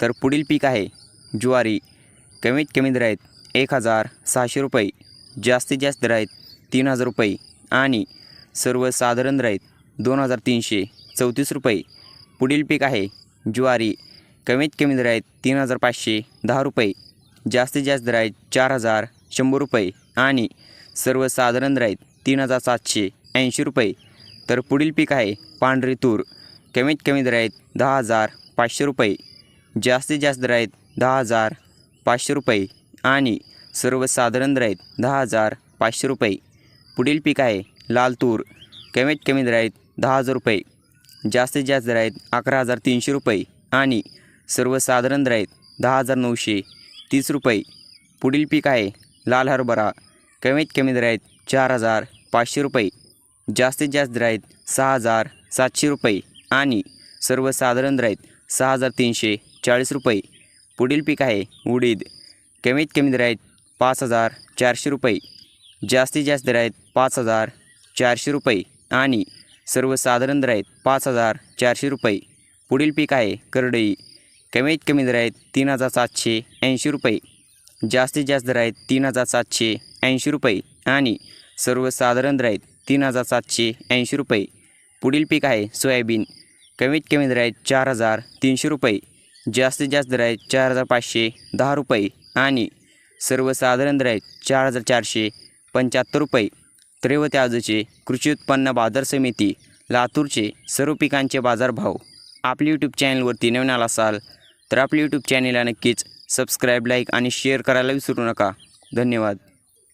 तर पुढील पीक आहे ज्वारी. कमीत कमी दर आहेत एक हजार सहाशे रुपये जास्तीत जास्त दर आहेत तीन हजार रुपये आणि सर्वसाधारण दर आहेत दोन हजार तीनशे चौतीस रुपये. पुढील पीक आहे ज्वारी. कमीत कमी दर आहेत तीन हजार पाचशे दहा रुपये जास्तीत जास्त दर आहेत चार हजार शंभर रुपये आणि सर्वसाधारण दर आहेत तीन हजार सातशे ऐंशी रुपये. तर पुढील पीक आहे पांढरी तूर. कमीत कमी दर आहेत दहा हजार पाचशे रुपये. जास्तीत जास्त दर आहेत दहा हजार पाचशे रुपये आणि सर्वसाधारण दर आहेत दहा हजार पाचशे रुपये. पुढील पीक आहे लाल तूर. कमीत कमी दर आहेत दहा हजार रुपये. जास्तीत जास्त दर आहेत अकरा हजार तीनशे रुपये आणि सर्वसाधारण दर आहेत दहा हजार नऊशे तीस रुपये. पुढील पीक आहे लाल हरभरा. कमीत कमी दर आहेत चार हजार पाचशे रुपये. जास्तीत जास्त दर आहेत सहा हजार सातशे रुपये आणि सर्वसाधारण दर आहेत सहा हजार तीनशे चाळीस रुपये. पुढील पीक आहे उडीद. कमीत कमी दर आहेत पाच हजार चारशे रुपये. जास्तीत जास्त दर आहेत पाच हजार चारशे रुपये आणि सर्वसाधारण दर आहेत पाच हजार चारशे रुपये. पुढील पीक आहे करडई. कमीत कमी दर आहेत तीन हजार सातशे ऐंशी रुपये. जास्तीत जास्त दर आहेत तीन हजार सातशे ऐंशी रुपये आणि सर्वसाधारण दर आहेत तीन हजार सातशे ऐंशी रुपये. पुढील पीक आहे सोयाबीन. कमीत कमी दर आहेत चार हजार तीनशे रुपये. जास्तीत जास्त दर आहेत चार हजार पाचशे दहा रुपये आणि सर्वसाधारण दर आहेत चार हजार चारशे पंच्याहत्तर रुपये. त्रेवते आजचे कृषी उत्पन्न बाजार समिती लातूरचे सर्व पिकांचे बाजारभाव. आपली यूट्यूब चॅनलवरती नवीन आला असाल तर आपली यूट्यूब चॅनलला नक्कीच सबस्क्राईब लाईक आणि शेअर करायला विसरू नका. धन्यवाद.